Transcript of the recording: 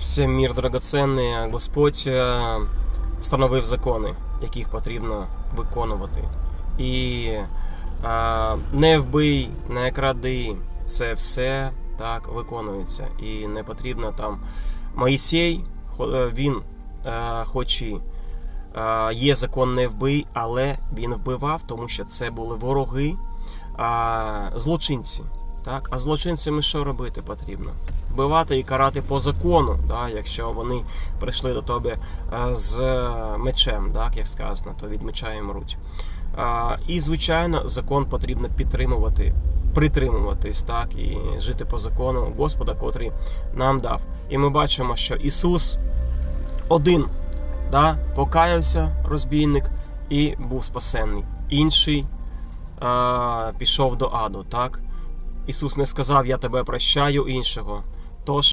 Всім мір драгоценний, Господь е, встановив закони, яких потрібно виконувати. І е, не вбий, не кради, це все так виконується. І не потрібно там. Моїсей, е, він, е, хоч і е, є закон не вбий, але він вбивав, тому що це були вороги, е, злочинці. Так, а злочинцями що робити потрібно? Вбивати і карати по закону, да, якщо вони прийшли до тебе е, з мечем, так, як сказано, то від меча і мруть. А, І, звичайно, закон потрібно підтримувати, притримуватись, так, і жити по закону Господа, котрий нам дав. І ми бачимо, що Ісус один да, покаявся, розбійник, і був спасенний. Інший е, пішов до аду. так? Ісус не сказав, я тебе прощаю іншого. Тож